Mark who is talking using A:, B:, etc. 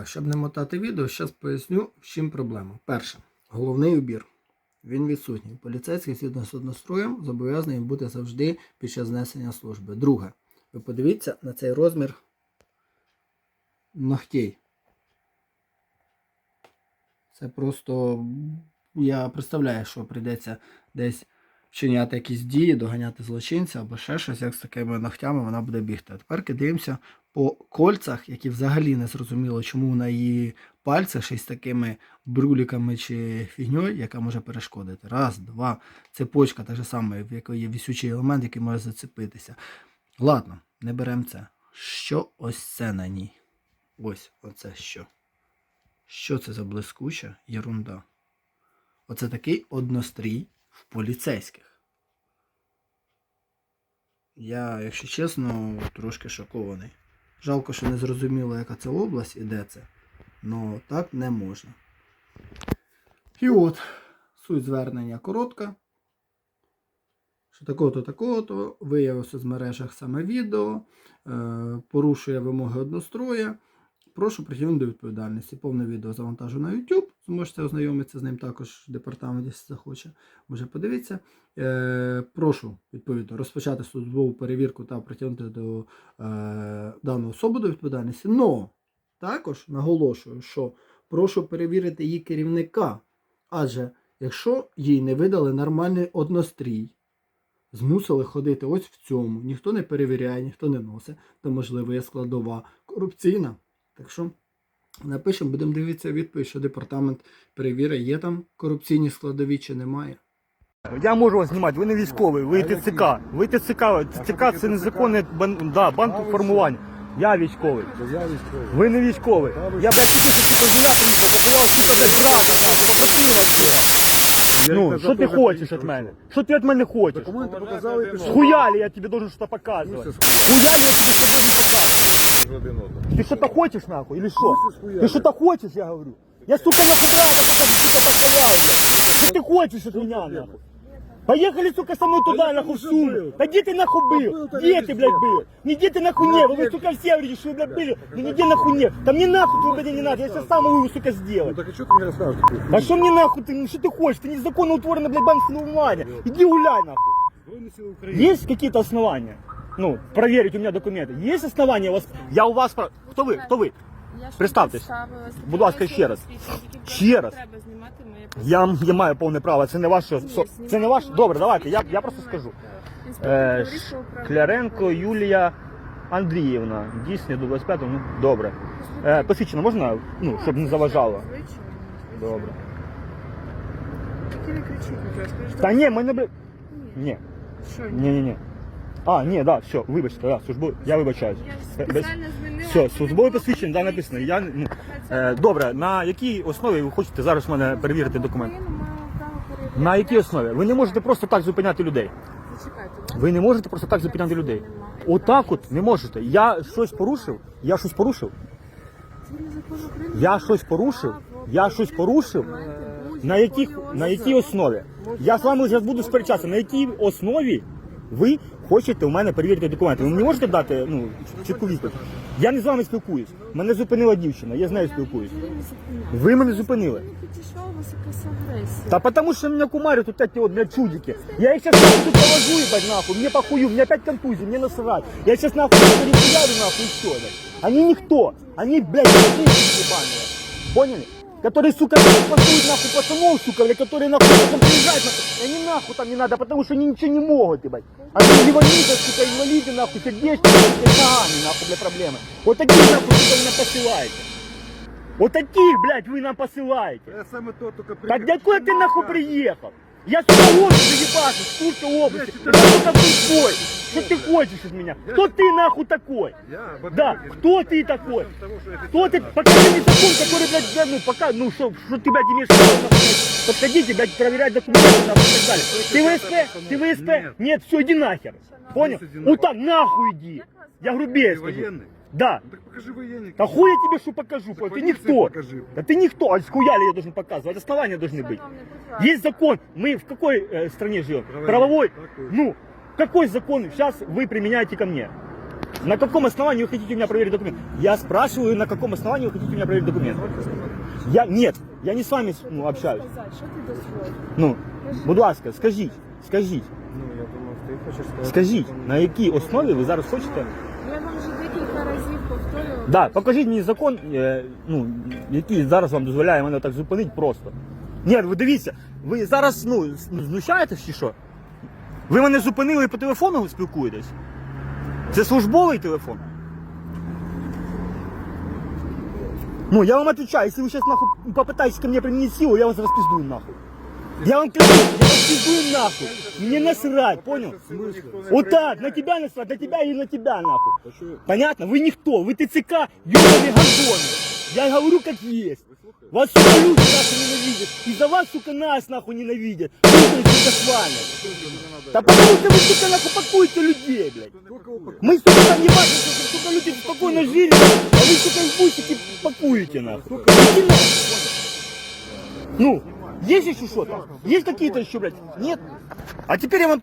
A: Так, щоб не мотати відео, зараз поясню, в чим проблема. Перше, головний убір. Він відсутній. Поліцейський згідно з одностроєм зобов'язаний бути завжди під час знесення служби. Друге, ви подивіться на цей розмір ногтей. Це просто. Я представляю, що прийдеться десь вчиняти якісь дії, доганяти злочинця або ще щось, як з такими ногтями вона буде бігти. А тепер дивимося по кольцах, які взагалі не зрозуміло, чому на її пальцях з такими бруліками чи фігньою, яка може перешкодити. Раз, два. Цепочка та ж сама, в якої є вісючий елемент, який може зацепитися. Ладно, не беремо це. Що ось це на ній? Ось оце що. Що це за блискуча єрунда? Оце такий однострій в поліцейських. Я, якщо чесно, трошки шокований. Жалко, що не зрозуміло, яка це область і де це. Ну так не можна. І от, суть звернення коротка. Що такого-то, такого-то, виявився з мережах саме відео, е, порушує вимоги одностроя. Прошу притягнути до відповідальності. Повне відео завантажу на YouTube. Зможете ознайомитися з ним також в департаменті, якщо захоче. Може подивіться. Е, прошу відповідно розпочати службову перевірку та притягнути до е, дану особу до відповідальності. Но також наголошую, що прошу перевірити її керівника. Адже якщо їй не видали нормальний однострій, змусили ходити ось в цьому, ніхто не перевіряє, ніхто не носить, то можливо є складова корупційна. Так що напишемо, будемо дивитися відповідь, що департамент перевірить, є там корупційні складові чи немає.
B: Я можу вас знімати, ви не військовий, ви ТЦК. Ви ТЦК, ТЦК це незаконне бан... да, банкформування. Я військовий.
C: Я військовий.
B: Ви не військовий. Я, блядь, тільки що нуля приїхав, бо я сука, блядь, зрада, попросила ще. Ну, що ти хочеш від мене? Що ти від мене хочеш?
C: Документи показали.
B: Схуяли я тебе должен что-то показывать? Схуяли я тебе что-то должен показывать? Ты что-то хочешь нахуй или что? Ты что-то хочешь, я говорю? Я, сука, нахуй брата сука, постоял, блядь. Что ты хочешь от меня, нахуй? Поехали, сука, со мной туда, нахуй, в
C: был.
B: Да где ты нахуй был? Где ты, блядь,
C: был.
B: Нигде ты нахуй не был. Вы, сука, все говорите, что вы, блядь, были. Ну нигде нахуй не. Там мне нахуй твой, блядь, не надо. Я сейчас сам его, сука,
C: Ну
B: сделаю.
C: так а что ты мне рассказываешь?
B: А что мне нахуй ты, ну что ты хочешь? Ты незаконно утворена, блядь, банковское внимание. Иди гуляй, нахуй. Есть какие-то основания? Ну, проверить у меня документы. Есть основания у вас? Я у вас... про- Кто вы? Кто вы?
D: Я ж
B: Представтесь.
D: представилась.
B: Будь ласка, ще раз. Ще раз.
D: Треба знімати моє
B: Я, я маю повне право, це не ваше. со- Це не ваше. Добре, давайте, я, я просто скажу. Е, Кляренко Юлія Андріївна. Дійсні до 25 ну добре. Е, посвідчено можна, ну, щоб не заважало. Добре.
D: Тільки не кричіть, будь ласка. я ж
B: Та
D: так-
B: ні, мене б. Ні,
D: Що ні?
B: ні, ні, ні. А, ні, да, все, вибачте, да, службу, я вибачаюсь.
D: Я
B: Е, без-
D: спеціально змінила.
B: Все, службове посвідчення, да, написано. Я, ну, е, добре, на якій основі ви хочете зараз мене перевірити
D: перевіряти.
B: На якій основі? Ви не можете просто так зупиняти людей. Ви не можете просто так зупиняти людей. Отак от не можете. Я щось порушив? Я щось порушив? Я щось порушив? Я щось порушив? На яких на якій основі? Я з вами зараз буду сперечатися. На якій основі ви хочете у мене перевірити документи? Ви мені можете дати ну чітку відповідь? Я не з вами спілкуюсь. Мене зупинила дівчина, я з нею спілкуюсь.
D: Ви не зупиняли.
B: Ви мене зупинили.
D: Не підійшла у вас якась агресія.
B: Да потому что меня кумарят вот эти вот, блядь, чудики. Я их сейчас нахуй тут положу, ебать, нахуй. Мне похую, у меня опять контузии, мне насрать. Я сейчас нахуй перепуляю, нахуй, и все, блядь. Они никто. Они, блядь, ебаные. ебаные. Поняли? Которые, сука, блядь, пасуют нахуй пацанов, сука, блядь, которые нахуй потом приезжают, нахуй. Они нахуй там не надо, потому что они ничего не могут, ебать. Они инвалиды, сука, инвалиды, нахуй, сердечки, блядь, с ногами, нахуй, для проблемы. Вот такие, нахуй, сука, вы нам посылаете. Вот таких, блядь, вы нам посылаете.
C: Я саме то тільки
B: Так
C: приїхав.
B: какой ты нахуй приехал? Я сюда область заебашу, с Курской области.
C: Блядь,
B: Кто ты такой твой? Что ты хочешь от меня? Кто ты нахуй такой?
C: Я,
B: Да, кто ты такой? Кто ты? Покажи мне закон, который, блядь, да, ну, пока, ну, что, что ты, блядь, имеешь право, подходите, блядь, проверять документы, нахуй, и так далее. Ты ВСП? Ты ВСП?
C: Нет.
B: Нет, все, иди нахер. Понял? Вот так, нахуй иди. Я грубее скажу.
C: военный?
B: Да.
C: Ну так покажи военник.
B: Да хуй я тебе что покажу,
C: Так
B: ты никто.
C: покажи.
B: Да ты никто, а схуяли я должен показывать, основания должны быть. Есть закон. Мы в какой э, стране живем?
C: Правовой.
B: Правовой. Ну, какой закон сейчас вы применяете ко мне? На каком основании вы хотите у меня проверить документ? Я спрашиваю, на каком основании вы хотите у меня проверить документ? Я, нет, я не с вами ну, общаюсь.
D: Сказати, що ти дозволив?
B: Ну, будь ласка, скажіть, скажіть,
C: Ну, я думав, ти хочеш сказати.
B: скажіть, на якій основі ви зараз хочете?
D: Я вам вже декілька разів повторювала.
B: Да, покажіть мені закон, е, ну, який зараз вам дозволяє мене так зупинити просто. Ні, ви дивіться, ви зараз ну, з- ну, знущаєтесь чи що? Ви мене зупинили і по телефону спілкуєтесь? Це службовий телефон? Ну, я вам отвечаю, если вы сейчас нахуй попытаетесь ко мне применить силу, я вас распиздую нахуй. Я вам клянусь, я вас пиздую нахуй. Мне насрать, понял? Вот так, на тебя насрать, на тебя или на тебя нахуй. Понятно? Вы никто, вы ТЦК, ёбаные гандоны. Я говорю как есть. Вас, сука, люди нахуй ненавидят. Из-за вас, сука, нас нахуй ненавидят. Путают, сука, с вами. Да что вы, сука, нахуй пакуете людей, блядь. Мы, сука, там не важно, что, сука, люди спокойно жили, а вы, сука, в бусики пакуете, нахуй. Иди нахуй. Ну, есть еще что-то? Есть какие-то еще, блядь? Нет? А теперь я вам